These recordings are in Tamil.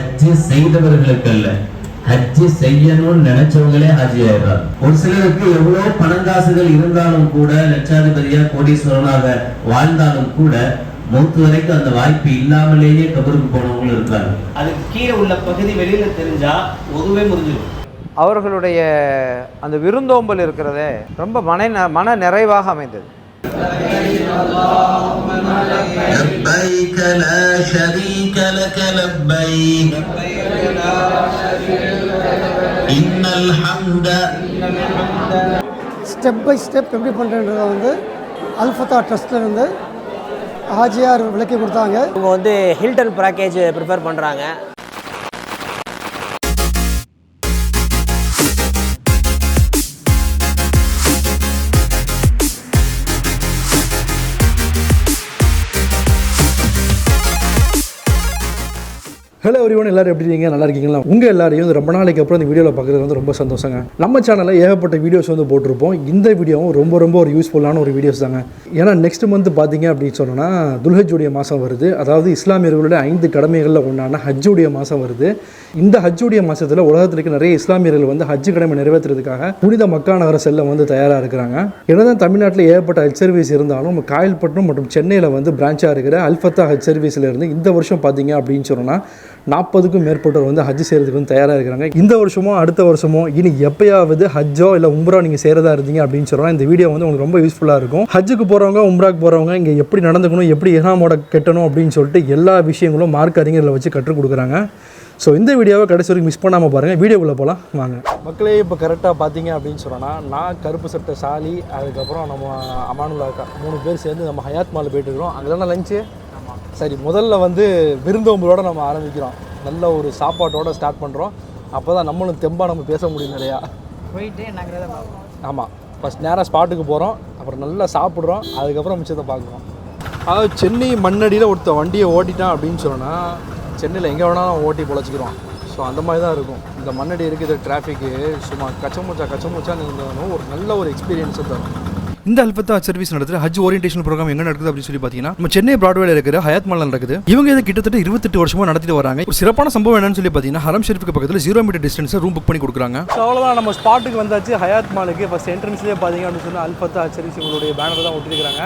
ஹஜ்ஜு செய்தவர்களுக்கு அல்ல ஹஜ்ஜு செய்யணும்னு நினைச்சவங்களே ஹஜ்ஜி ஆயிடுறாங்க. ஒரு சிலருக்கு எவ்வளவு பணங்காசுகள் இருந்தாலும் கூட லட்சாதிபதியா கோடீஸ்வரனாக வாழ்ந்தாலும் கூட மூத்து வரைக்கும் அந்த வாய்ப்பு இல்லாமலேயே கபருக்கு போனவங்களும் இருக்காங்க. அதுக்கு கீழே உள்ள பகுதி வெளியில தெரிஞ்சா ஒதுவே முறிஞ்சிடும். அவர்களுடைய அந்த விருந்தோம்பல் இருக்கிறதே ரொம்ப மன மன நிறைவாக அமைந்தது. لبيك لا شريك لك لبيك إن الحمد ஸ்டெப் பை ஸ்டெப் எப்படி பண்ணுறன்றதை வந்து அல்ஃபத்தா ட்ரஸ்ட்ல இருந்து ஹாஜியார் விளக்கி கொடுத்தாங்க இவங்க வந்து ஹில்டன் பேக்கேஜ் ப்ரிஃபர் பண்ணுறாங்க எவ்ரிவன் எல்லாரும் எப்படி இருக்கீங்க? நல்லா இருக்கீங்களா? உங்கள் எல்லாரையும் ரொம்ப நாளைக்கு அப்புறம் இந்த வீடியோவில் பார்க்குறது வந்து ரொம்ப சந்தோஷங்க. நம்ம சேனலில் ஏகப்பட்ட வீடியோஸ் வந்து போட்டிருப்போம். இந்த வீடியோவும் ரொம்ப ரொம்ப ஒரு யூஸ்ஃபுல்லான ஒரு வீடியோஸ் தாங்க. ஏன்னா நெக்ஸ்ட் மந்த் பார்த்தீங்க அப்படின்னு சொன்னோன்னா துல்ஹஜுடைய மாதம் வருது. அதாவது இஸ்லாமியர்களுடைய ஐந்து கடமைகளில் ஒன்றான ஹஜ்ஜுடைய மாதம் வருது. இந்த ஹஜ்ஜுடைய மாதத்தில் உலகத்திற்கு இருக்க நிறைய இஸ்லாமியர்கள் வந்து ஹஜ் கடமை நிறைவேற்றுறதுக்காக புனித மக்கா நகர செல்ல வந்து தயாராக இருக்கிறாங்க. என்னதான் தமிழ்நாட்டில் ஏகப்பட்ட ஹஜ் சர்வீஸ் இருந்தாலும் காயல்பட்டினம் மற்றும் சென்னையில் வந்து பிரான்ச்சாக இருக்கிற அல்ஃபத்தா ஹஜ் சர்வீஸில் இருந்து இந்த வருஷம் பார்த்தீங்க அப்படின்னு சொன்னால் நாற்பதுக்கும் மேற்பட்டவர் வந்து ஹஜ் செய்கிறதுக்கு வந்து தயாராக இருக்கிறாங்க. இந்த வருஷமோ அடுத்த வருஷமோ இனி எப்பயாவது ஹஜ்ஜோ இல்லை உம்ரா நீங்கள் செய்கிறதா இருந்தீங்க அப்படின்னு சொல்கிறோம் இந்த வீடியோ வந்து உங்களுக்கு ரொம்ப யூஸ்ஃபுல்லாக இருக்கும். ஹஜ்ஜுக்கு போகிறவங்க உம்ராக்கு போகிறவங்க இங்கே எப்படி நடந்துக்கணும் எப்படி இஹ்ராமோட கட்டணும் அப்படின்னு சொல்லிட்டு எல்லா விஷயங்களும் மார்க் அறிஞர்களை வச்சு கற்றுக் கொடுக்குறாங்க. ஸோ இந்த வீடியோவை கடைசி வரைக்கும் மிஸ் பண்ணாமல் பாருங்கள் வீடியோக்குள்ளே போகலாம் வாங்க. மக்களே இப்போ கரெக்டாக பார்த்தீங்க அப்படின்னு சொன்னோன்னா நான் கருப்பு சட்டை சாலி அதுக்கப்புறம் நம்ம அமானுல்லா அக்கா மூணு பேர் சேர்ந்து நம்ம ஹயாத் மாலில் போயிட்டு இருக்கிறோம். அங்கே தானே லஞ்சு சரி முதல்ல வந்து விருந்தோம்பலோட நம்ம ஆரம்பிக்கிறோம். நல்ல ஒரு சாப்பாட்டோட ஸ்டார்ட் பண்ணுறோம் அப்போ தான் நம்மளும் தெம்பாக நம்ம பேச முடியும் நிறையா போயிட்டு ஆமாம் ஃபஸ்ட் நேராக ஸ்பாட்டுக்கு போகிறோம் அப்புறம் நல்லா சாப்பிட்றோம். அதுக்கப்புறம் மிச்சத்தை பார்க்குறோம். அதாவது சென்னை மண்ணடியில் ஒருத்த வண்டியை ஓட்டிட்டான் அப்படின்னு சொன்னா சென்னையில் எங்கே வேணாலும் ஓட்டி பொழைச்சிக்கிறோம் ஸோ அந்த மாதிரி தான் இருக்கும். இந்த மண்ணடி இருக்கிற டிராஃபிக்கு சும்மா கச்சமுச்சா கச்சமுச்சான்னு இருந்தாலும் ஒரு நல்ல ஒரு எக்ஸ்பீரியன்ஸை தரும். இந்த அல்பத்தா சர்வீஸ் நடத்துற ஹஜ் ஓரியன்டேஷன் ப்ரோக்ராம் எங்க நடக்குது அப்படின்னு சொல்லி பாத்தீங்கன்னா நம்ம சென்னை பிராட்வேல இருக்கிற ஹயாத் மால் நடக்குது. இவங்க இதை கிட்டத்தட்ட இருபத்தெட்டு வருஷமா நடத்திட்டு வராங்க. ஒரு சிறப்பான சம்பவம் என்னன்னு சொல்லி பாத்தீங்கன்னா ஹரம் ஷெரீஃபுக்கு பக்கத்துல zero meter distance room book பண்ணி கொடுக்குறாங்க. ஸோ அவ்வளோதான் நம்ம ஸ்பாட்டுக்கு வந்தாச்சு ஹயாத் மாலுக்கு ஃபஸ்ட் என்ட்ரன்ஸ்லேயே பார்த்தீங்க அப்படின்னு சொன்னால் அல்ஃபத்தா சர்வீஸ் இவங்களுடைய பேனர் தான் ஒட்டிருக்கிறாங்க.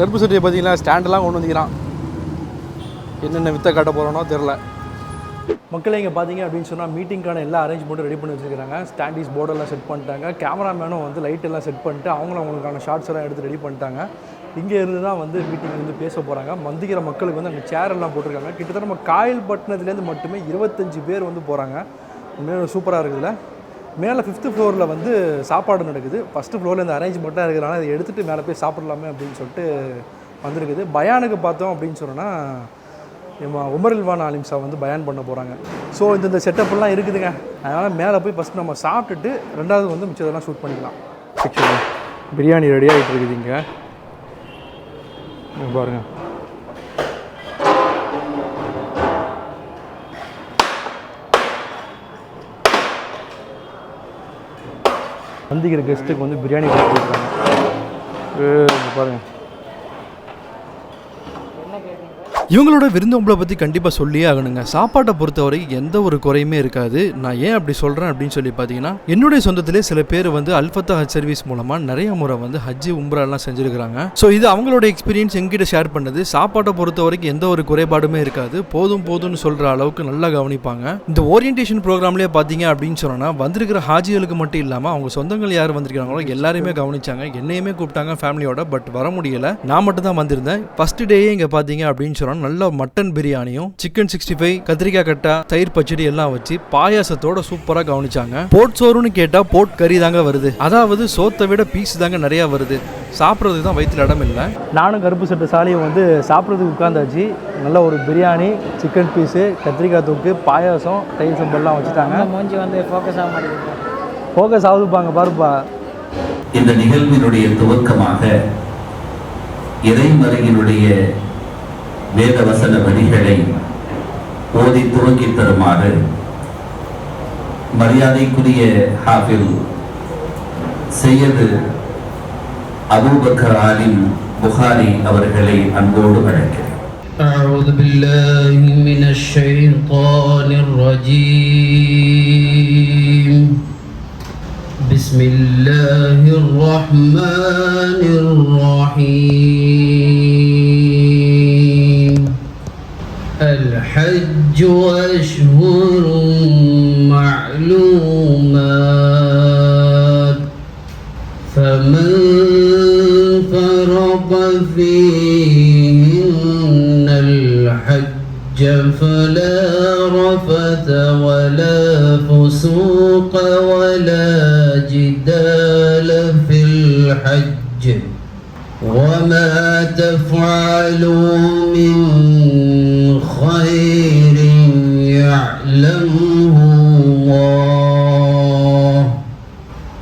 கருப்பு சட்டியை பார்த்தீங்கன்னா ஸ்டாண்டெல்லாம் கொண்டு வந்துக்கிறான். என்னென்ன வித்தை காட்ட போகிறோனோ தெரில மக்களை இங்கே பார்த்தீங்க அப்படின்னு சொன்னால் மீட்டிங்க்கான எல்லா அரேஞ்ச்மெண்ட்டும் ரெடி பண்ணி வச்சுருக்காங்க ஸ்டாண்டிஸ் போர்டெல்லாம் செட் பண்ணிட்டாங்க. கேமராமேனும் வந்து லைட் எல்லாம் செட் பண்ணிட்டு அவங்களும் அவங்களுக்கான ஷார்ட்ஸ் எல்லாம் எடுத்து ரெடி பண்ணிட்டாங்க. இங்கே இருந்து தான் வந்து மீட்டிங் வந்து பேச போகிறாங்க மந்திக்கிற மக்களுக்கு வந்து அங்கே சேர் எல்லாம் போட்டிருக்காங்க. கிட்டத்தட்ட நம்ம காயல்பட்டினத்துலேருந்து மட்டுமே இருபத்தஞ்சு பேர் வந்து போகிறாங்க உண்மையாக சூப்பராக இருக்குதுல்ல. மேலே ஃபிஃப்த்து ஃப்ளோரில் வந்து சாப்பாடு நடக்குது. ஃபஸ்ட்டு ஃப்ளோரில் இந்த அரேஞ்ச்மெண்ட்டாக இருக்கிறனால இதை எடுத்துகிட்டு மேலே போய் சாப்பிட்லாமே அப்படின்னு சொல்லிட்டு வந்திருக்குது. பயானுக்கு பார்த்தோம் அப்படின்னு சொன்னோன்னா உமர் இல்வான் சார் வந்து பயான் பண்ண போகிறாங்க ஸோ இந்த இந்த செட்டப்லாம் இருக்குதுங்க. அதனால் மேலே போய் ஃபஸ்ட் நம்ம சாப்பிட்டுட்டு ரெண்டாவது வந்து மிச்சதெல்லாம் ஷூட் பண்ணிக்கலாம். ஆக்சுவலி பிரியாணி ரெடி ஆகிட்டு இருக்குது இங்கே. இங்க பாருங்க. வந்திக்கிற கெஸ்ட்டுக்கு வந்து பிரியாணி கொடுத்துருக்காங்க பாருங்க. இவங்களோட விருந்தோம்பலை பற்றி கண்டிப்பாக சொல்லியே ஆகணுங்க. சாப்பாட்டை பொறுத்தவரை எந்த ஒரு குறையுமே இருக்காது. நான் ஏன் அப்படி சொல்கிறேன் அப்படின்னு சொல்லி பார்த்தீங்கன்னா என்னுடைய சொந்தத்திலே சில பேர் வந்து அல்ஃபத்தா ஹஜ் சர்வீஸ் மூலமாக நிறைய முறை வந்து ஹஜ்ஜி உம்ராலாம் செஞ்சுருக்கிறாங்க. ஸோ இது அவங்களோட எக்ஸ்பீரியன்ஸ் எங்கிட்ட ஷேர் பண்ணது. சாப்பாட்டை பொறுத்த வரைக்கும் எந்த ஒரு குறைபாடுமே இருக்காது. போதும் போதும்னு சொல்கிற அளவுக்கு நல்லா கவனிப்பாங்க. இந்த ஓரியன்டேஷன் ப்ரோக்ராம்லேயே பார்த்தீங்க அப்படின்னு சொன்னோன்னா வந்திருக்கிற ஹாஜிகளுக்கு மட்டும் இல்லாமல் அவங்க சொந்தங்கள் யார் வந்திருக்கிறாங்களோ எல்லாருமே கவனிச்சாங்க. என்னையுமே கூப்பிட்டாங்க ஃபேமிலியோட பட் வர முடியல. நான் மட்டும் தான் வந்திருந்தேன். ஃபர்ஸ்ட் டேயே இங்கே பார்த்தீங்க அப்படின்னு நல்ல மட்டன் பிரியாணியும் சிக்கன் சிக்ஸ்டி ஃபைவ் கத்திரிக்காய் கட்டா தயிர் பச்சடி எல்லாம் வச்சு பாயாசத்தோட சூப்பராக கவனிச்சாங்க. போட் சோறுன்னு கேட்டால் போட் கறி தாங்க வருது. அதாவது சோத்தை விட பீஸ் தாங்க நிறையா வருது. சாப்பிட்றதுக்கு தான் வயிற்றுல இடம் இல்லை. நானும் கருப்பு சட்டை சாலியும் வந்து சாப்பிட்றதுக்கு உட்காந்தாச்சு நல்ல ஒரு பிரியாணி சிக்கன் பீஸு கத்திரிக்காய் தொக்கு பாயாசம் தயிர் சம்பல்லாம் வச்சுட்டாங்க. மூஞ்சி வந்து ஃபோக்கஸ் ஆக மாட்டேங்குது. ஃபோக்கஸ் ஆகுதுப்பாங்க பாருப்பா. இந்த நிகழ்வினுடைய துவக்கமாக இறைமறையினுடைய வேத வசன வரிகளை ஓதி துவக்கி தருமாறு மரியாதைக்குரிய ஹாஃபில் சையது அபூபக்கர் ஆலிம் புகாரி அவர்களை அன்போடு அழைக்கிறேன் أعوذ بالله من الشيطان الرجيم بسم الله الرحمن الرحيم الحج أشهر معلومات. فمن فرض فيهن الحج فلا رفث ولا فسوق ولا جدال في الحج. وما تفعلوا من خير يعلمه الله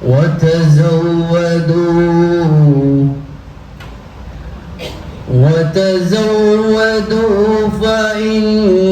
وتزودوا وتزودوا فإن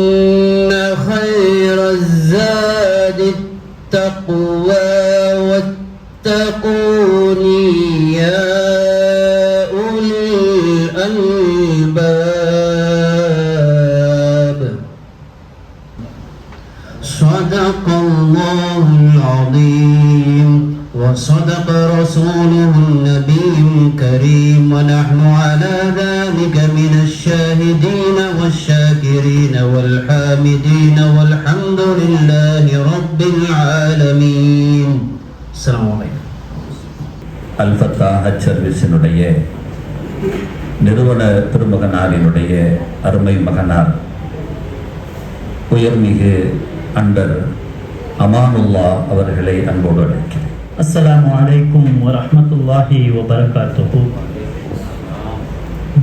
صدق الله العظيم وصدق رسوله النبي الكريم ونحن على ذلك من الشاهدين والشاكرين والحامدين والحمد لله رب العالمين السلام عليكم அல்ஃபத்தா ஹஜ் சர்வீஸினுடைய நிறுவன திருமகனாரினுடைய அருமை மகனார் உயர்மிகு அண்டர் அமானுல்லா அவர்களை அன்போடு அழைக்கிறேன். அஸ்ஸலாமு அலைக்கும் வரஹ்மத்துல்லாஹி வபரகாத்துஹு.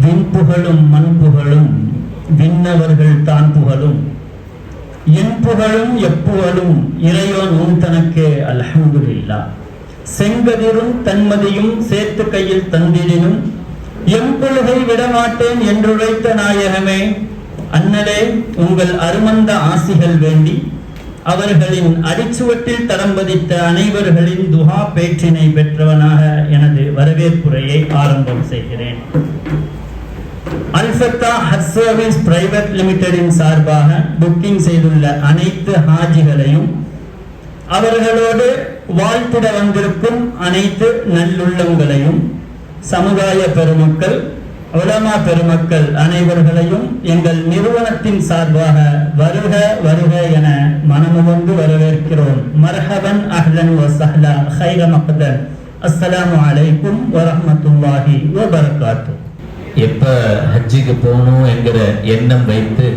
விண்புகழும் மண்புகழும் விண்ணவர்கள் தான் புகழும். என் புகழும் எப்புகழும் இறைவன் உன் தனக்கே இல்லா செங்கதிரும் தன்மதியும் சேர்த்து கையில் தந்திடினும் எம்பொழுகை விடமாட்டேன் என்றுழைத்த நாயகமே அண்ணலே உங்கள் அருமந்த ஆசிகள் வேண்டி அவர்களின் அடிச்சுவட்டில் தடம் பதித்த அனைவர்களின் துஹா பேற்றினை பெற்றவனாக எனது வரவேற்புரையை ஆரம்பம் செய்கிறேன். அல்ஃபத்தா ஹஜ் சர்வீஸ் பிரைவேட் லிமிடெடின் சார்பாக புக்கிங் செய்துள்ள அனைத்து ஹாஜிகளையும் அவர்களோடு வாழ்த்திட வந்திருக்கும் அனைத்து நல்லுள்ளங்களையும் சமுதாய பெருமக்கள் உலமா பெருமக்கள் அனைவர்களையும் எங்கள் நிறுவனத்தின் சார்பாக வருக வருக என மனமுகந்து வரவேற்கிறோம். மர்ஹபன் அஹ்லன் வசஹ்லா ஹைர மக்தன். அஸ்ஸலாமு அலைக்கும் வரஹமத்துல்லாஹி வபரகாத்து எப்ப ஹஜ்ஜிக்கு போகணும் என்கிற எண்ணம் வைத்து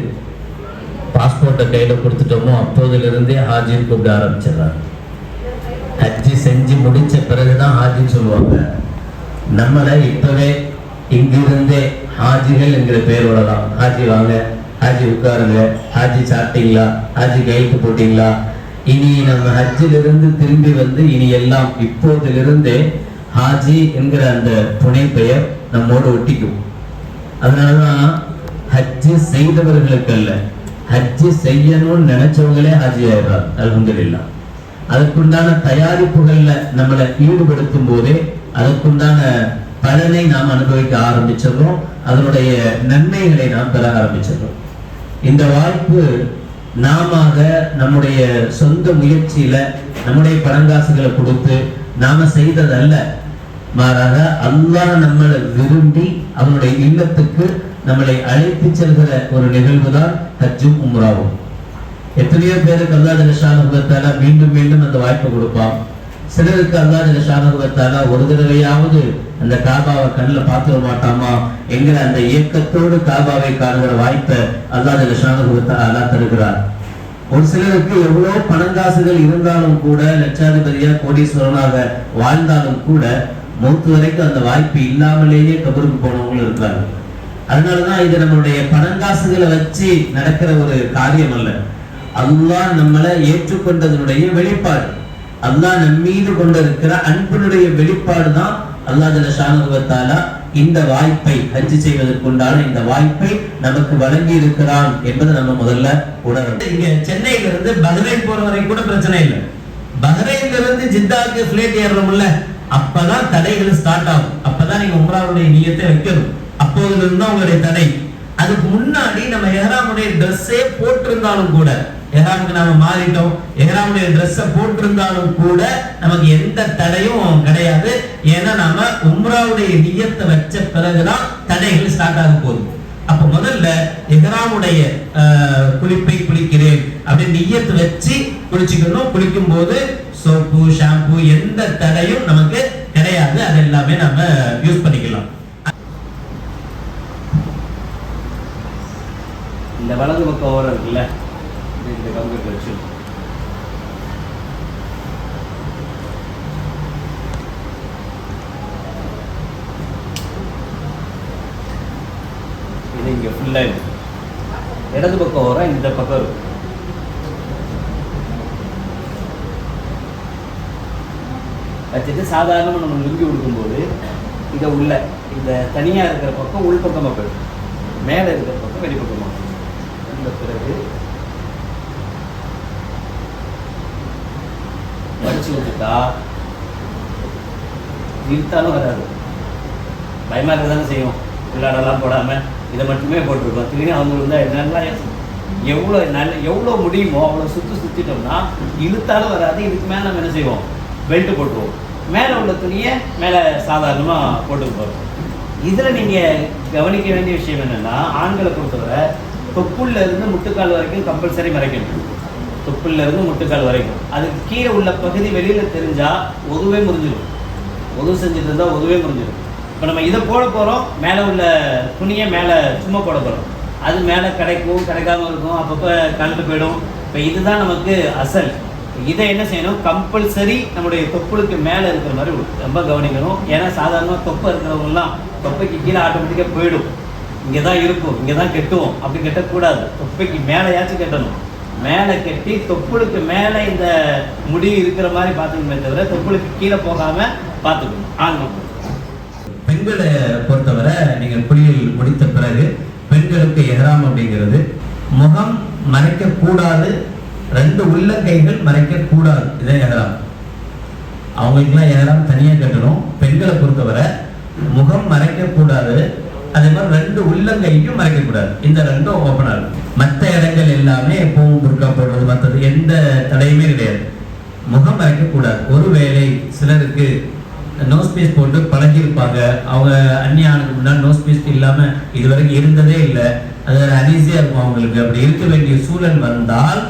பாஸ்போர்ட்டை கையில கொடுத்துட்டோமோ அப்போதிலிருந்தே ஹாஜின்னு கூப்பிட ஆரம்பிச்சிடறாங்க. ஹஜ்ஜி செஞ்சு முடிச்ச பிறகுதான் ஹாஜின்னு சொல்லுவாங்க. நம்மளை இப்பவே இங்கிருந்தே ஹாஜிகள் என்கிற பெயரோட தான் ஹாஜி வாங்க ஹாஜி உட்காருங்க ஹாஜி சாப்பிட்டீங்களா ஹாஜி கைக்கு போட்டீங்களா? இனி நம்ம ஹஜ்ஜிலிருந்து திரும்பி வந்து இனி எல்லாம் இப்போதிலிருந்தே ஹாஜி என்கிற அந்த புனை பெயர் நம்மோடு ஒட்டிக்கும். அதனாலதான் ஹஜ்ஜு செய்தவர்களுக்கு அல்ல ஹஜ்ஜு செய்யணும்னு நினைச்சவங்களே ஹாஜி ஆயிடுறார் அலமதுல்லா அதற்குண்டான தயாரிப்புகள்ல நம்மளை ஈடுபடுத்தும் போதே அதற்குண்டான பலனை நாம் அனுபவிக்க ஆரம்பிச்சிடுறோம் அதனுடைய நன்மைகளை நாம் பெற ஆரம்பிச்சிடுறோம் இந்த வாய்ப்பு நாம நம்முடைய சொந்த முயற்சியில நம்முடைய பணங்காசுகளை கொடுத்து நாம செய்ததல்ல. மாறாக அல்லாஹ் நம்மளை விரும்பி அவனுடைய இல்லத்துக்கு நம்மளை அழைத்து செல்கிற ஒரு நிகழ்வு தான் ஹஜ்ஜும் உம்ராவும். எத்தனையோ பேருக்கு அல்லாஹ் ஜலஷானுபத்தால மீண்டும் மீண்டும் அந்த வாய்ப்பை கொடுப்பான். சிலருக்கு அல்லாஹ் ஜலஷானுபத்தால ஒரு தடவையாவது அந்த காபாவை கண்ணில் பார்த்துட மாட்டாமா? என்கிற அந்த இயக்கத்தோடு காபாவை காணுகிற வாய்ப்பை அல்லாஹ் ஜலஷானுபத்தால தருகிறார். ஒரு சிலருக்கு எவ்வளவு பணங்காசுகள் இருந்தாலும் கூட லட்சாதிபதியா கோடீஸ்வரனாக வாழ்ந்தாலும் கூட மூத்து வரைக்கும் அந்த வாய்ப்பு இல்லாமலேயே கபருக்கு போனவங்களும் இருக்காங்க. அதனாலதான் இது நம்மளுடைய பணங்காசுகளை வச்சு நடக்கிற ஒரு காரியம் அல்ல அதுதான் நம்மளை ஏற்றுக்கொண்டதனுடைய வெளிப்பாடு. அல்லாஹ் நம் மீது கொண்டிருக்கிற அன்பினுடைய வெளிப்பாடு தான் அல்லாஹ் ஜலஷானுவத்தாலா இந்த வாய்ப்பை ஹஜ் செய்வதற்குண்டான இந்த வாய்ப்பை நமக்கு வழங்கி இருக்கிறான் என்பதை நம்ம முதல்ல உணரணும். இங்க சென்னையில இருந்து பஹ்ரைன் போற வரைக்கும் கூட பிரச்சனை இல்லை. பஹ்ரைன்ல இருந்து ஜித்தாக்கு பிளைட் ஏறுறோம்ல அப்பதான் தடைகள் ஸ்டார்ட் ஆகும். அப்பதான் நீங்க உங்களாருடைய நீயத்தை வைக்கணும். அப்போதுல இருந்தா உங்களுடைய தடை. அதுக்கு முன்னாடி நம்ம எஹராமுடைய ட்ரெஸ்ஸே போட்டிருந்தாலும் கூட எஹராமுக்கு நாம மாறிட்டோம். எஹராமுடைய ட்ரெஸ்ஸை போட்டிருந்தாலும் கூட நமக்கு எந்த தடையும் கிடையாது. ஏன்னா நாம உம்ராவுடைய நியத்தை வச்ச பிறகுதான் தடைகள் ஸ்டார்ட் ஆக போகுது. அப்ப முதல்ல எஹராமுடைய குளிப்பை குளிக்கிறேன் அப்படின்னு நியத்து வச்சு குளிச்சுக்கணும். குளிக்கும் போது சோப்பு ஷாம்பு எந்த தடையும் நமக்கு கிடையாது. அது எல்லாமே நம்ம யூஸ் பண்ணிக்கலாம். இந்த வலது பக்கம் ஓரம் இருக்குல்ல இது இந்த கம்ப்யூட்டர் வச்சு இது இங்க ஃபுல்லா இருக்கு இடது பக்கம் ஓரம் இந்த பக்கம் இருக்கு வச்சுட்டு சாதாரணமாக நம்ம லுங்கி கொடுக்கும்போது இதை உள்ள இந்த தனியாக இருக்கிற பக்கம் உள்பக்கமாக போயிடும். மேலே இருக்கிற பக்கம் வெளிப்பக்கமாக போயிடும். இந்த பிறகு படிச்சு விட்டுட்டா இழுத்தாலும் வராது. பயமாக இருக்க தானே செய்யும். உள்ளாடெல்லாம் போடாமல் இதை மட்டுமே போட்டிருக்கோம். திரும்பி அவங்க வந்து நல்லா எவ்வளோ நல்ல எவ்வளோ முடியுமோ அவ்வளோ சுற்றி சுற்றிட்டோம்னா இழுத்தாலும் வராது. இதுக்கு மேலே நம்ம என்ன செய்வோம்? பெல்ட் போட்டுருவோம். மேலே உள்ள துணியை மேலே சாதாரணமாக போட்டு போகிறோம் இதில் நீங்கள் கவனிக்க வேண்டிய விஷயம் என்னென்னா ஆண்களை பொறுத்தவரை தொப்புள்ள இருந்து முட்டுக்கால் வரைக்கும் கம்பல்சரி மறைக்கணும். தொப்புள்ள இருந்து முட்டுக்கால் வரைக்கும். அதுக்கு கீழே உள்ள பகுதி வெளியில் தெரிஞ்சால் ஒதுவே முறிஞ்சிடும் உதவு செஞ்சுட்டு இருந்தால் ஒதுவே முறிஞ்சிடும் இப்போ நம்ம இதை போட போகிறோம் மேலே உள்ள துணியை மேலே சும்மா போட போகிறோம் அது மேலே கிடைக்கும் கிடைக்காம இருக்கும் அப்பப்போ கலந்து போயிடும். இப்போ இதுதான் நமக்கு அசல். இதை என்ன செய்யணும்? கம்பல்சரி நம்முடைய தொப்புளுக்கு மேலே இருக்கிற மாதிரி ரொம்ப கவனிக்கணும். ஏன்னா சாதாரணமாக தொப்பை இருக்கிறவங்கலாம் தொப்பைக்கு கீழே ஆட்டோமேட்டிக்காக போயிடும். இங்கே தான் இருக்கும். இங்கே தான் கெட்டுவோம். அப்படி கட்டக்கூடாது. தொப்பைக்கு மேலேயாச்சும் கட்டணும். மேலே கட்டி தொப்புளுக்கு மேலே இந்த முடி இருக்கிற மாதிரி பார்த்துக்கணுமே தவிர தொப்புளுக்கு கீழே போகாமல் பார்த்துக்கணும். ஆண் பெண்களை பொறுத்தவரை நீங்கள் குளியல் முடித்த பிறகு பெண்களுக்கு எகராம் அப்படிங்கிறது முகம் மறைக்கக்கூடாது ரெண்டு உள்ளங்கைகள் மறைக்க கூடாது. இதான் எஹராம் அவங்களுக்குலாம் எஹராம் தனியாக கட்டணும். பெண்களை பொறுத்தவரை முகம் மறைக்கக்கூடாது அதே மாதிரி ரெண்டு உள்ளங்கைக்கும் மறைக்கக்கூடாது இந்த ரெண்டும் ஓப்பனாக இருக்கும். மற்ற இடங்கள் எல்லாமே எப்பவும் புர்கா போடுறது மற்றது எந்த தடையுமே கிடையாது. முகம் மறைக்கக்கூடாது ஒருவேளை சிலருக்கு நோஸ் பீஸ் போட்டு பழகியிருப்பாங்க. அவங்க அந்நியானுக்கு முன்னாடி நோஸ் பீஸ் இல்லாமல் இதுவரைக்கும் இருந்ததே இல்லை. அது அனீசியா இருக்கும் அவங்களுக்கு. அப்படி இருக்க வேண்டிய சூழல் வந்தால்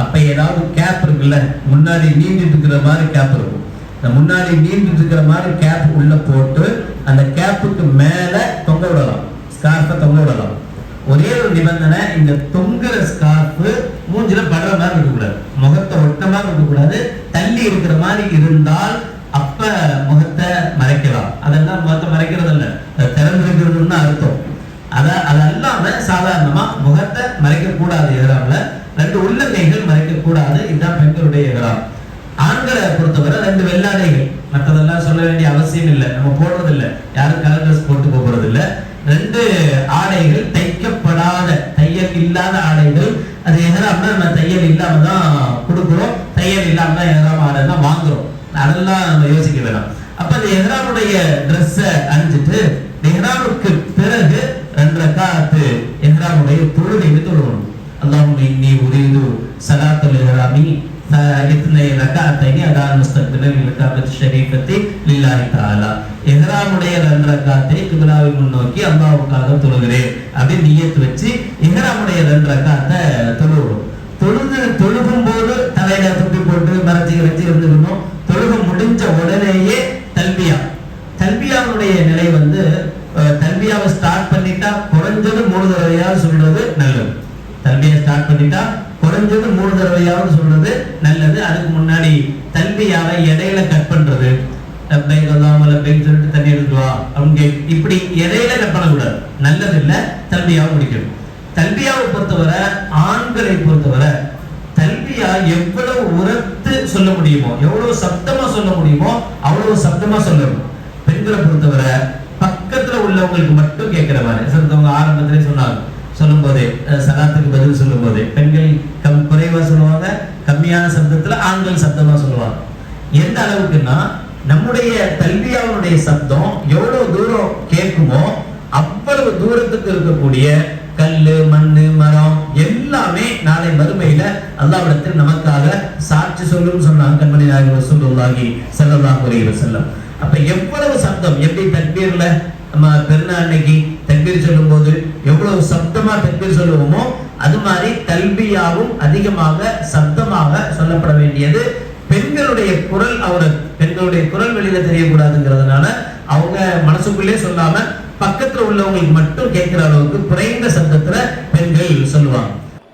அப்ப ஏதாவது கேப் இருக்குல்ல முன்னாடி நீண்டுட்டு இருக்கிற மாதிரி கேப் இருக்கும். இந்த முன்னாடி நீண்டுட்டு இருக்கிற மாதிரி கேப் உள்ள போட்டு அந்த கேப்புக்கு மேல தொங்க விடலாம். ஸ்கார்ஃபை தொங்க விடலாம். ஒரே ஒரு நிபந்தனை இந்த தொங்குற ஸ்கார்ஃப் மூஞ்சில படுற மாதிரி இருக்கக்கூடாது. முகத்தை ஒட்ட மாதிரி இருக்கக்கூடாது. தள்ளி இருக்கிற மாதிரி இருந்தால் அப்ப முகத்தை மறைக்கலாம். அதெல்லாம் முகத்தை மறைக்கிறது இல்ல திறந்திருக்கிறதுன்னு அர்த்தம். அத அது அல்லாம சாதாரணமா முகத்தை மறைக்க கூடாது ரெண்டு உள்ளங்கைகள் மறைக்கக்கூடாது இதுதான் பெண்களுடைய எதிராம் ஆண்களை பொறுத்தவரை ரெண்டு வெள்ளாடைகள். மற்றதெல்லாம் சொல்ல வேண்டிய அவசியம் இல்லை. நம்ம போடுறது இல்லை யாரும் கலர் ட்ரெஸ் போட்டு போகிறது இல்லை ரெண்டு ஆடைகள் தைக்கப்படாத தையல் இல்லாத ஆடைகள். அது எதிராம நம்ம தையல் இல்லாம தான் கொடுக்குறோம். தையல் இல்லாம தான் எதிராம ஆடை தான் வாங்குறோம். அதெல்லாம் நம்ம யோசிக்க வேணாம். அப்ப அந்த எஹ்ராமுடைய ட்ரெஸ்ஸை அணிஞ்சிட்டு எஹ்ராமுக்கு பிறகு ரெண்டு காலத்து எஹ்ராமுடைய தொழுகைக்கு தொழுகணும் அல்லாஹும் இன்னி உரீது சலாத்துல் இஹ்ராமி இத்தனை ரக்காத்தைனி அதான் முஸ்தக்பிலல் இலக்காபத் ஷரீஃபத்தை லில்லாஹி தாலா எஹ்ராமுடைய ரெண்டு ரக்காத்தை கிப்லாவை முன்னோக்கி அல்லாவுக்காக தொழுகிறேன் அப்படின்னு நியத்து வச்சு எஹ்ராமுடைய ரெண்டு ரக்காத்தை தொழுகிறோம் தொழுது தொழுகும் போது தலையில துப்பி போட்டு மறைச்சி வச்சு இருந்துக்கணும் தொழுக முடிஞ்ச உடனேயே தல்பியா தல்பியாவுடைய நிலை வந்து தல்பியாவை ஸ்டார்ட் பண்ணிட்டா குறைஞ்சது மூணு தடவையாவது சொல்றது நல்லது தல்பியா ஸ்டார்ட் பண்ணிட்டா குறைஞ்சது மூணு தடவையாவது சொல்றது நல்லது. அதுக்கு முன்னாடி தல்பியாவை இடையில கட் பண்றது. லப்பைக் அல்லாஹும்ம லப்பைக் சொல்லிட்டு தண்ணி எடுத்து வா. அப்படின்னு இப்படி இடையில கட் பண்ணக்கூடாது. நல்லது இல்லை தல்பியாவை முடிக்கணும். தல்பியாவை பொறுத்தவரை ஆண்களை பொறுத்தவரை தல்பியா எவ்வளவு உரத்து சொல்ல முடியுமோ எவ்வளவு சப்தமா சொல்ல முடியுமோ அவ்வளவு சப்தமா சொல்லணும். பெண்களை பொறுத்தவரை பக்கத்துல உள்ளவங்களுக்கு மட்டும் கேட்கிற மாதிரி. சிறந்தவங்க ஆரம்பத்திலே சொன்னாங்க சொல்லும் போதே சலாத்துக்கு பதில் சொல்லும் போதே பெண்கள் கம் குறைவா சொல்லுவாங்க கம்மியான சப்தத்துல ஆண்கள் சப்தமா சொல்லுவாங்க. எந்த அளவுக்குன்னா நம்முடைய தல்வியாவுடைய சப்தம் எவ்வளவு தூரம் கேட்குமோ அவ்வளவு தூரத்துக்கு இருக்கக்கூடிய கல்லு மண்ணு மரம் எல்லாமே நாளை மறுமையில அல்லாவிடத்தில் நமக்காக சாட்சி சொல்லும் சொன்னாங்க கண்மணி நாயகம் ரசூலுல்லாஹி ஸல்லல்லாஹு அலைஹி வஸல்லம். அப்ப எவ்வளவு சப்தம் எப்படி தக்பீர்ல நம்ம பெருநாள் அன்னைக்கு தக்பீர் சொல்லும் போது எவ்வளவு சப்தமா தக்பீர் சொல்லுவோமோ அது மாதிரி தல்பியாவும் அதிகமாக சப்தமாக சொல்லப்பட வேண்டியது. பெண்களுடைய குரல் அவரது பெண்களுடைய குரல் வெளியில தெரியக்கூடாதுங்கிறதுனால அவங்க மனசுக்குள்ளே சொல்லாம பக்கத்துல உள்ளவங்களுக்கு மட்டும் கேட்கிற அளவுக்கு குறைந்த சப்தத்துல பெண்கள் சொல்லுவாங்க.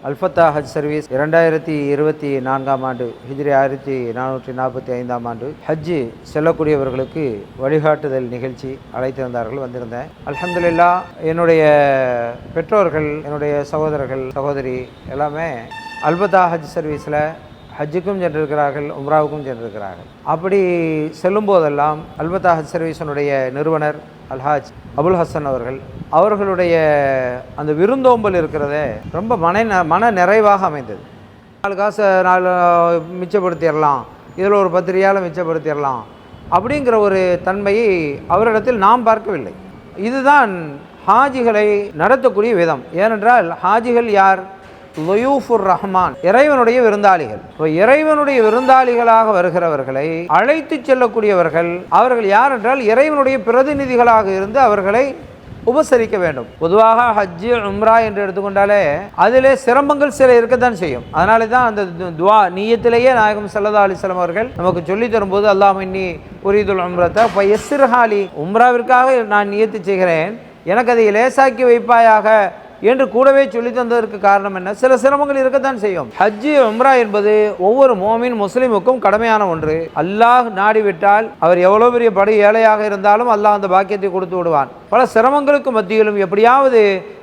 அல்ஃபத்தா ஹஜ் சர்வீஸ் இரண்டாயிரத்தி இருபத்தி நான்காம் ஆண்டு ஹிஜ்ரி ஆயிரத்தி நானூற்றி நாற்பத்தி ஐந்தாம் ஆண்டு. ஹஜ்ஜு செல்லக்கூடியவர்களுக்கு வழிகாட்டுதல் நிகழ்ச்சி அழைத்திருந்தார்கள் வந்திருந்தேன். அலமதுல்லா என்னுடைய பெற்றோர்கள் என்னுடைய சகோதரர்கள் சகோதரி எல்லாமே அல்பத்தா ஹஜ் சர்வீஸில் ஹஜ்ஜுக்கும் சென்றிருக்கிறார்கள் உம்ராவுக்கும் சென்றிருக்கிறார்கள். அப்படி செல்லும் போதெல்லாம் அல்பத்தா ஹஜ் சர்வீஸனுடைய நிறுவனர் அல்ஹாஜ் அபுல் ஹசன் அவர்கள் அவர்களுடைய அந்த விருந்தோம்பல் இருக்கிறதே ரொம்ப மன மன நிறைவாக அமைந்தது. நாலு காசை நாலு மிச்சப்படுத்திடலாம் இதில் ஒரு பத்து மிச்சப்படுத்திடலாம் அப்படிங்கிற ஒரு தன்மையை அவரிடத்தில் நாம் பார்க்கவில்லை. இதுதான் ஹாஜிகளை நடத்தக்கூடிய விதம். ஏனென்றால் ஹாஜிகள் யார்? லயூஃபுர் ரஹ்மான் இறைவனுடைய விருந்தாளிகள். இப்போ இறைவனுடைய விருந்தாளிகளாக வருகிறவர்களை அழைத்து செல்லக்கூடியவர்கள் அவர்கள் யார் என்றால் இறைவனுடைய பிரதிநிதிகளாக இருந்து அவர்களை உபசரிக்க வேண்டும். பொதுவாக ஹஜ்ஜு உம்ரா என்று எடுத்துக்கொண்டாலே அதிலே சிரமங்கள் சில இருக்கத்தான் செய்யும். அதனால தான் அந்த து- துவா நீயத்திலேயே நாயகம் சல்லதா அலிஸ்லாம் அவர்கள் நமக்கு சொல்லி தரும்போது அல்லாஹ் இன்னி உரியதுல் உம்ரத்தை இப்போ எஸ்ஸிர்ஹாலி உம்ராவிற்காக நான் நியத்து செய்கிறேன். எனக்கு அதை லேசாக்கி வைப்பாயாக என்று கூடவே சொல்லி தந்ததற்கு காரணம் என்ன? சில சிரமங்கள் இருக்கத்தான் செய்யும். ஹஜ்ஜி உம்ரா என்பது ஒவ்வொரு மோமின் முஸ்லிமுக்கும் கடமையான ஒன்று. அல்லாஹ் நாடிவிட்டால் அவர் எவ்வளோ பெரிய படை ஏழையாக இருந்தாலும் அல்லாஹ் அந்த பாக்கியத்தை கொடுத்து விடுவான். பல சிரமங்களுக்கு மத்தியிலும் எப்படியாவது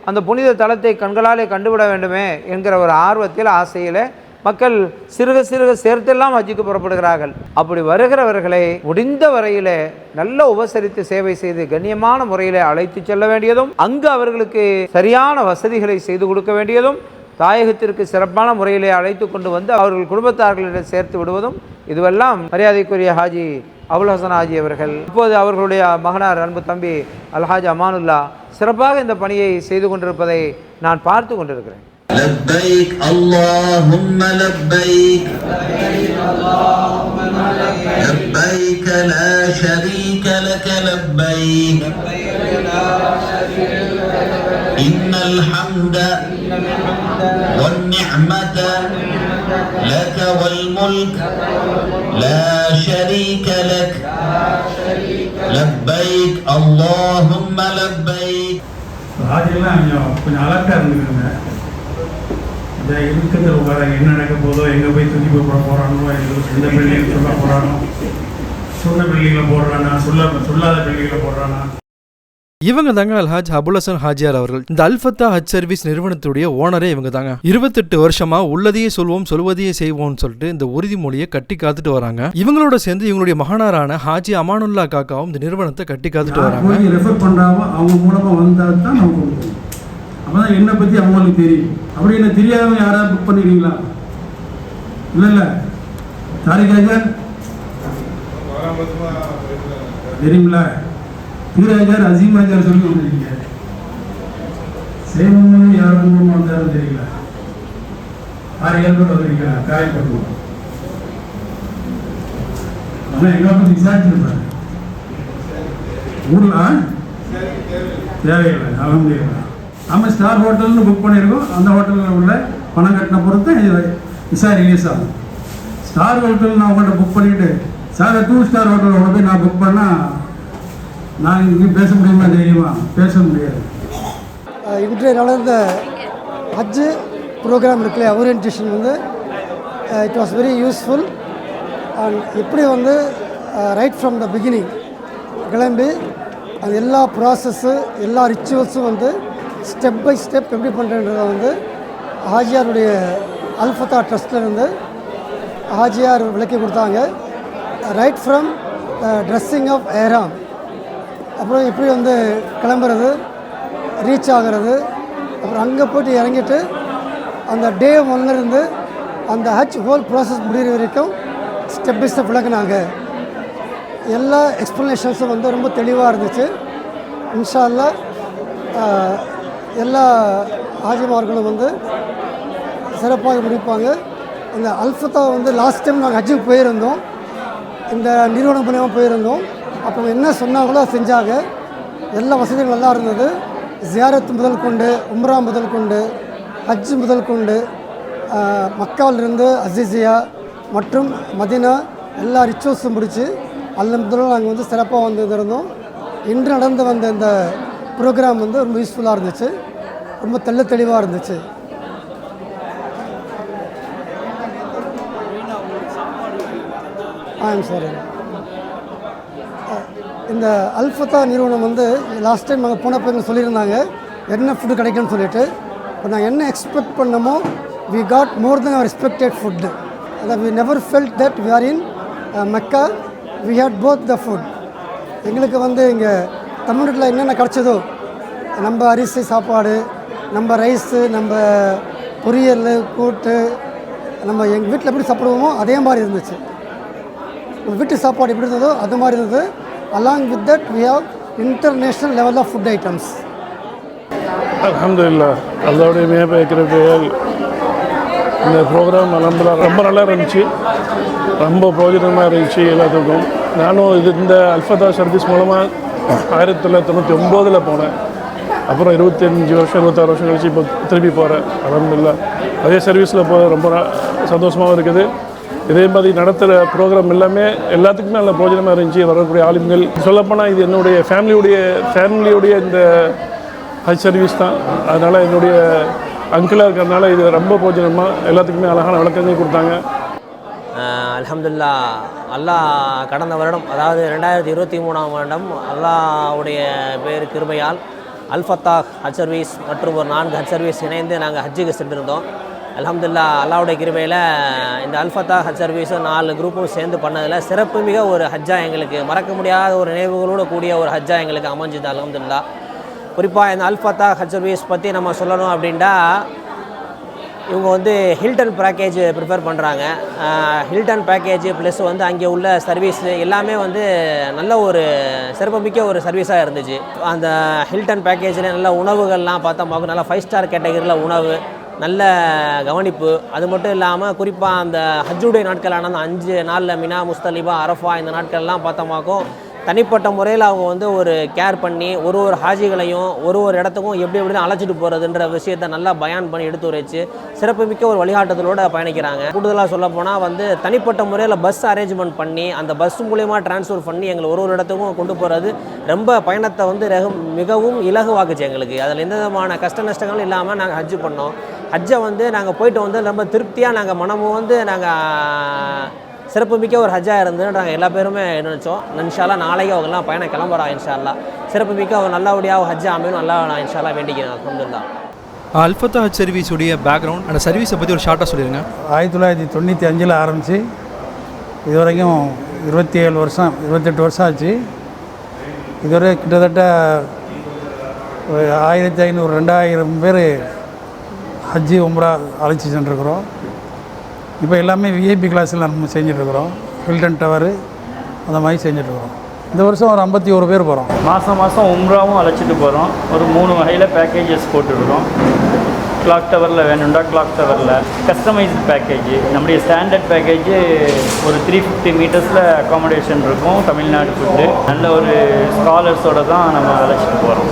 அந்த புனித தலத்தை கண்களாலே கண்டுவிட வேண்டுமே என்கிற ஒரு ஆர்வத்தில் ஆசையில் மக்கள் சிறுக சிறுக சேர்த்தெல்லாம் ஹஜ்ஜுக்கு புறப்படுகிறார்கள். அப்படி வருகிறவர்களை முடிந்த வரையிலே நல்ல உபசரித்து சேவை செய்து கண்ணியமான முறையில் அழைத்து செல்ல வேண்டியதும் அங்கு அவர்களுக்கு சரியான வசதிகளை செய்து கொடுக்க வேண்டியதும் தாயகத்திற்கு சிறப்பான முறையிலே அழைத்து கொண்டு வந்து அவர்கள் குடும்பத்தார்களிடம் சேர்த்து விடுவதும் இதுவெல்லாம் மரியாதைக்குரிய ஹாஜி அபுல் ஹசன் ஹாஜி அவர்கள் இப்போது அவர்களுடைய மகனார் அன்பு தம்பி அல்ஹாஜ் அமானுல்லா சிறப்பாக இந்த பணியை செய்து கொண்டிருப்பதை நான் பார்த்து கொண்டிருக்கிறேன். لبيك اللهم لبيك. لبيك لا شريك لك لبيك. إن الحمد والنعمة لك والملك لا شريك لك. لبيك اللهم لبيك. هذه المعنى كنا على كرمنا இந்த இருக்கிற உட்கார என்ன நடக்க போதோ எங்கே போய் துணி போட போகிறானோ எந்த பிள்ளைங்க சொல்ல போகிறானோ சொன்ன பிள்ளைகளை போடுறானா சொல்ல சொல்லாத பிள்ளைகளை போடுறானா. இவங்க தாங்க அல்ஹாஜ் அபுல் ஹசன் ஹாஜியார் அவர்கள். இந்த அல்ஃபத்தா ஹஜ் சர்வீஸ் நிறுவனத்துடைய ஓனரே இவங்க தாங்க. இருபத்தெட்டு வருஷமா உள்ளதையே சொல்வோம் சொல்வதையே செய்வோம்னு சொல்லிட்டு இந்த உறுதிமொழியை கட்டி காத்துட்டு வராங்க. இவங்களோட சேர்ந்து இவங்களுடைய மகனாரான ஹாஜி அமானுல்லா காக்காவும் இந்த நிறுவனத்தை கட்டி காத்துட்டு வராங்க. போய் அவங்க மூலமாக வந்தால் தான் அப்போ தான் என்னை பற்றி அவங்களுக்கு தெரியும். அப்படி என்ன தெரியாதவங்க யாராவது புக் பண்ணிடுவீங்களா? இல்லை இல்லை. தாரிகாஜர் தெரியுங்களா தீராஜார் அசீமாஜார் சொல்லி வந்துருக்கீங்க சேமம் யார் மூலமாக வந்தாலும் தெரியல. ஆறு ஏழு பேர் வந்திருக்கீங்க காயப்பட்டுவோம் ஆனால் எங்களை பற்றி விசாரிச்சிருப்பாங்க ஊரில்? தேவையில்லை. அலமதுல்லா. நம்ம ஸ்டார் ஹோட்டல்னு புக் பண்ணியிருக்கோம் அந்த ஹோட்டலில் உள்ள பணம் கட்டின பொறுத்து இது விசா ரிலீஸ் ஆகும். ஸ்டார் ஹோட்டல் நான் உங்கள்கிட்ட புக் பண்ணிவிட்டு சார் டூ ஸ்டார் ஹோட்டலோட போய் நான் புக் பண்ணால் நான் இங்கே பேச முடியுமா தெரியுமா? பேச முடியாது. அஹ் இன்றைய நடந்த ஹஜ்ஜு ப்ரோக்ராம் இருக்குல்ல ஓரியன்டேஷன் வந்து it was very useful and எப்படி வந்து ரைட் ஃப்ரம் த பிகினிங் கிளம்பி அது எல்லா ப்ராசஸ்ஸு எல்லா ரிச்சுவல்ஸும் வந்து ஸ்டெப் பை ஸ்டெப் எப்படி பண்ணுறேன்றத வந்து ஹாஜியாருடைய அல்ஃபத்தா ட்ரஸ்ட்லேருந்து இருந்து ஹாஜியார் விளக்கி கொடுத்தாங்க. ரைட் ஃப்ரம் ட்ரெஸ்ஸிங் ஆஃப் ஏராம் அப்புறம் எப்படி வந்து கிளம்புறது ரீச் ஆகிறது அப்புறம் அங்கே போயிட்டு இறங்கிட்டு அந்த டே இருந்து அந்த ஹஜ் ஹோல் ப்ராசஸ் முடிகிற வரைக்கும் ஸ்டெப் பை ஸ்டெப் விளக்குனாங்க. எல்லா எக்ஸ்ப்ளனேஷன்ஸும் வந்து ரொம்ப தெளிவாக இருந்துச்சு. இன்ஷா எல்லா ஆஜிமார்களும் வந்து சிறப்பாக முடிப்பாங்க. இந்த அல்ஃபத்தா வந்து லாஸ்ட் டைம் நாங்கள் ஹஜ்ஜுக்கு போயிருந்தோம். இந்த நிறுவனம் மூலியமாக போயிருந்தோம். அப்போ என்ன சொன்னாங்களோ அதை செஞ்சாங்க. எல்லா வசதியும் நல்லா இருந்தது. ஜியாரத் முதல் கொண்டு உம்ரா முதல் கொண்டு ஹஜ் முதல் கொண்டு மக்காவிலிருந்து அசிசியா மற்றும் மதினா எல்லா ரிச்சுவல்ஸும் முடித்து அல்லம்பதும் நாங்கள் வந்து சிறப்பாக வந்து இருந்தோம் இன்று நடந்து வந்த இந்த ப்ரோக்ராம் வந்து ரொம்ப யூஸ்ஃபுல்லாக இருந்துச்சு. ரொம்ப தெள்ள தெளிவாக இருந்துச்சு. ஆ சார் இந்த அல்ஃபத்தா நிறுவனம் வந்து லாஸ்ட் டைம் நாங்கள் போனப்போ எங்களுக்கு சொல்லியிருந்தாங்க என்ன ஃபுட்டு கிடைக்கும்னு சொல்லிட்டு. இப்போ நாங்கள் என்ன எக்ஸ்பெக்ட் பண்ணமோ we got more than our expected food அதை we never felt that we are in Mecca we had both the food எங்களுக்கு வந்து இங்கே தமிழ்நாட்டில் என்னென்ன கிடச்சதோ நம்ம அரிசி சாப்பாடு நம்ம ரைஸு நம்ம பொரியல் கூட்டு நம்ம எங்கள் வீட்டில் எப்படி சாப்பிடுவோமோ அதே மாதிரி இருந்துச்சு. நம்ம வீட்டு சாப்பாடு எப்படி இருந்ததோ அது மாதிரி இருந்தது. Along with that we have international level of food items அலமதுல்லா அல்லாவுடைய மிகப்பெரிய பெயர் இந்த ப்ரோக்ராம் அலமதுல்லா ரொம்ப நல்லா இருந்துச்சு. ரொம்ப பிரோஜனமாக இருந்துச்சு எல்லாத்துக்கும். நானும் இது இந்த அல்ஃபதா சர்வீஸ் மூலமாக ஆயிரத்தி தொள்ளாயிரத்தி தொண்ணூற்றி ஒம்போதில் போனேன். அப்புறம் இருபத்தஞ்சி வருஷம் இருபத்தாறு வருஷம் கழிச்சு இப்போ திரும்பி போகிறேன் அலமதுல்லா. அதே சர்வீஸில் போக ரொம்ப சந்தோஷமாகவும் இருக்குது. இதே மாதிரி நடத்துகிற ப்ரோக்ராம் எல்லாமே எல்லாத்துக்குமே நல்ல பிரோஜனமாக இருந்துச்சு. வரக்கூடிய ஆளுங்கள் சொல்லப்போனால் இது என்னுடைய ஃபேமிலியுடைய ஃபேமிலியுடைய இந்த ஹஜ் சர்வீஸ் தான். அதனால் என்னுடைய அங்கிளாக இருக்கிறதுனால இது ரொம்ப பிரோஜனமாக எல்லாத்துக்குமே அழகான விளக்கங்கள் கொடுத்தாங்க. அலமதுல்லா அல்லாஹ் கடந்த வருடம் அதாவது ரெண்டாயிரத்தி இருபத்தி மூணாம் வருடம் அல்லாவுடைய பேர் கிருபையால் அல்ஃபத்தாக் ஹஜ் சர்வீஸ் மற்றும் ஒரு நான்கு ஹஜ் சர்வீஸ் இணைந்து நாங்கள் ஹஜ்ஜுக்கு சென்றிருந்தோம். அலமதுல்லா அல்லாவுடைய கிருபையில் இந்த அல்ஃபத்தாக் ஹஜ் சர்வீஸும் நாலு குரூப்பும் சேர்ந்து பண்ணதில் சிறப்பு மிக ஒரு ஹஜ்ஜா எங்களுக்கு மறக்க முடியாத ஒரு நினைவுகளோடு கூடிய ஒரு ஹஜ்ஜா எங்களுக்கு அமைஞ்சது அலமதுல்லா குறிப்பாக இந்த அல்ஃபத்தா ஹஜ் சர்வீஸ் பற்றி நம்ம சொல்லணும் அப்படின்ட்டா இவங்க வந்து ஹில்டன் பேக்கேஜ் ப்ரிப்பேர் பண்ணுறாங்க ஹில்டன் பேக்கேஜ் ப்ளஸ் வந்து அங்கே உள்ள சர்வீஸ் எல்லாமே வந்து நல்ல ஒரு சிறப்புமிக்க ஒரு சர்வீஸாக இருந்துச்சு. அந்த ஹில்டன் பேக்கேஜில் நல்ல உணவுகள்லாம் பார்த்தா பார்க்க நல்லா ஃபைவ் ஸ்டார் கேட்டகரியில் உணவு நல்ல கவனிப்பு. அது மட்டும் இல்லாமல் குறிப்பாக அந்த ஹஜ்ஜுடைய நாட்களான அந்த அஞ்சு நாளில் மினா முஸ்தலிபா அரஃபா இந்த நாட்கள்லாம் பார்த்தோமாக்கும் தனிப்பட்ட முறையில் அவங்க வந்து ஒரு கேர் பண்ணி ஒரு ஒரு ஹாஜிகளையும் ஒரு ஒரு இடத்துக்கும் எப்படி எப்படி தான் அழைச்சிட்டு போகிறதுன்ற விஷயத்தை நல்லா பயான் பண்ணி எடுத்து உரைச்சு சிறப்புமிக்க ஒரு வழிகாட்டுதலோட பயணிக்கிறாங்க. கூடுதலாக சொல்ல போனால் வந்து தனிப்பட்ட முறையில் பஸ் அரேஞ்ச்மெண்ட் பண்ணி அந்த பஸ் மூலயமா டிரான்ஸ்ஃபர் பண்ணி எங்களை ஒரு ஒரு இடத்துக்கும் கொண்டு போகிறது ரொம்ப பயணத்தை வந்து ரெகு மிகவும் இலகுவாக்குச்சு எங்களுக்கு. அதில் எந்த விதமான கஷ்ட நஷ்டங்களும் இல்லாமல் நாங்கள் ஹஜ்ஜு பண்ணோம். ஹஜ்ஜை வந்து நாங்கள் போயிட்டு வந்து ரொம்ப திருப்தியாக நாங்கள் மனமும் வந்து நாங்கள் சிறப்புமிக்க ஒரு ஹஜ்ஜா இருந்ததுன்னு நாங்கள் எல்லா பேருமே நினச்சோம். இன்ஷால்லா நாளைக்கு அவங்கெல்லாம் பயணம் கிளம்புறா இன்ஷால்லா சிறப்புமிக்க ஒரு நல்லபடியாக ஹஜ்ஜா அமையும் நல்லா நான் இன்ஷால்லா வேண்டிக்கிறேன். அல்ஹம்துலில்லாஹ். அல்ஃபத்தா ஹஜ் சர்வீஸுடைய பேக்ரவுண்ட் அந்த சர்வீஸை பற்றி ஒரு ஷார்ட்டாக சொல்லிடுங்க ஆயிரத்தி தொள்ளாயிரத்தி தொண்ணூற்றி அஞ்சில் ஆரம்பித்து இது வரைக்கும் இருபத்தி ஏழு வருஷம் இருபத்தெட்டு வருஷம் ஆச்சு. இதுவரை கிட்டத்தட்ட ஒரு ஆயிரத்தி ஐநூறு ரெண்டாயிரம் பேர் ஹஜ்ஜி உம்ரா அழைச்சி சென்றிருக்கிறோம். இப்போ எல்லாமே விஐபி கிளாஸில் நம்ம செஞ்சிட்ருக்குறோம். ஹில்டன் டவரு அந்த மாதிரி செஞ்சிட்ருக்குறோம். இந்த வருஷம் ஒரு ஐம்பத்தி ஒரு பேர் போகிறோம் மாதம் மாதம் உம்ராவும் அழைச்சிட்டு போகிறோம் ஒரு மூணு வகையில் பேக்கேஜஸ் போட்டுருக்கோம் கிளாக் டவரில் வேணும்டா கிளாக் டவரில் கஸ்டமைஸ்டு பேக்கேஜ் நம்முடைய ஸ்டாண்டர்ட் பேக்கேஜ் ஒரு த்ரீ ஃபிஃப்டி மீட்டர்ஸில் அக்காமடேஷன் இருக்கும் தமிழ்நாடு ஃபுட்டு நல்ல ஒரு ஸ்காலர்ஸோடு தான் நம்ம அழைச்சிட்டு போகிறோம்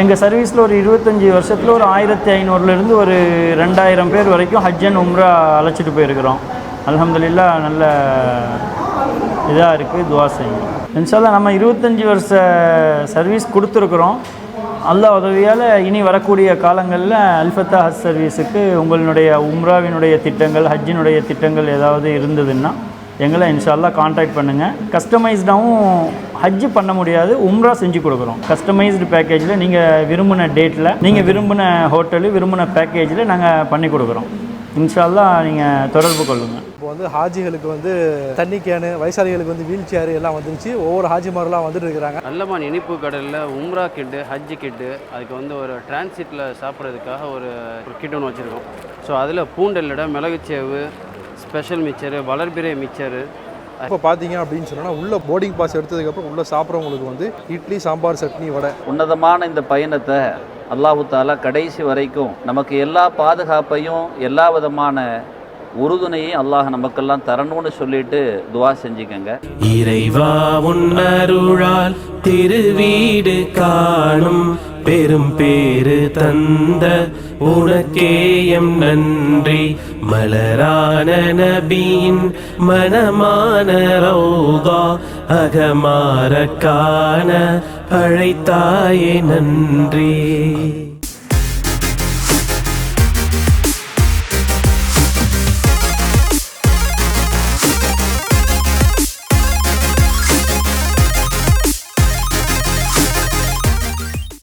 எங்கள் சர்வீஸில் ஒரு இருபத்தஞ்சி வருஷத்தில் ஒரு ஆயிரத்தி ஐநூறுலேருந்து ஒரு ரெண்டாயிரம் பேர் வரைக்கும் ஹஜ் அண்ட் உம்ரா அழைச்சிட்டு போயிருக்கிறோம். அலமதுல்லா நல்ல இதாக இருக்குது துவா செய்யும் இன்ஷால்லா நம்ம இருபத்தஞ்சி வருஷ சர்வீஸ் கொடுத்துருக்குறோம். அல்ல உதவியால் இனி வரக்கூடிய காலங்களில் அல்ஃபத்தா ஹஜ் சர்வீஸுக்கு உங்களுடைய உம்ராவினுடைய திட்டங்கள் ஹஜ்ஜினுடைய திட்டங்கள் ஏதாவது இருந்ததுன்னா எங்களை இன்ஷால்லா காண்டாக்ட் பண்ணுங்கள் கஸ்டமைஸ்டாகவும் ஹஜ்ஜு பண்ண முடியாது உம்ரா செஞ்சு கொடுக்குறோம். கஸ்டமைஸ்டு பேக்கேஜில் நீங்கள் விரும்பின டேட்டில் நீங்கள் விரும்பின ஹோட்டலு விரும்பின பேக்கேஜில் நாங்கள் பண்ணி கொடுக்குறோம். இன்ஷால்லா நீங்கள் தொடர்பு கொள்ளுங்கள் இப்போ வந்து ஹாஜிகளுக்கு வந்து தண்ணி கேனு வயசாளிகளுக்கு வந்து வீல் சேர் எல்லாம் வந்துருச்சு. ஒவ்வொரு ஹாஜிமாரெலாம் வந்துட்டு இருக்கிறாங்க. நல்லமான் இனிப்பு கடலில் உம்ரா கிட்டு ஹஜ் கிட்டு அதுக்கு வந்து ஒரு டிரான்சிட்டில் சாப்பிட்றதுக்காக ஒரு கிட் ஒன்று வச்சுருக்கோம். ஸோ அதில் பூண்டெல்லடை மிளகுச்சேவு ஸ்பெஷல் மிச்சரு வளர்பிறை மிச்சரு இப்போ பார்த்தீங்க அப்படின்னு சொன்னால் உள்ள போர்டிங் பாஸ் எடுத்ததுக்கப்புறம் உள்ள சாப்பிட்றவங்களுக்கு வந்து இட்லி சாம்பார் சட்னி வடை. உன்னதமான இந்த பயணத்தை அல்லாஹு தாலா கடைசி வரைக்கும் நமக்கு எல்லா பாதுகாப்பையும் எல்லா விதமான உறுதுணையும் அல்லாஹ் நமக்கெல்லாம் தரணும்னு சொல்லிட்டு துவா செஞ்சுக்கங்க. இறைவா உன்னருளால் திருவீடு காணும். பெரும் பேரு தந்த உனக்கேயம் நன்றி. மலரான நபியின் மனமான ரௌதா அகமாற காண அழைத்தாயே நன்றி.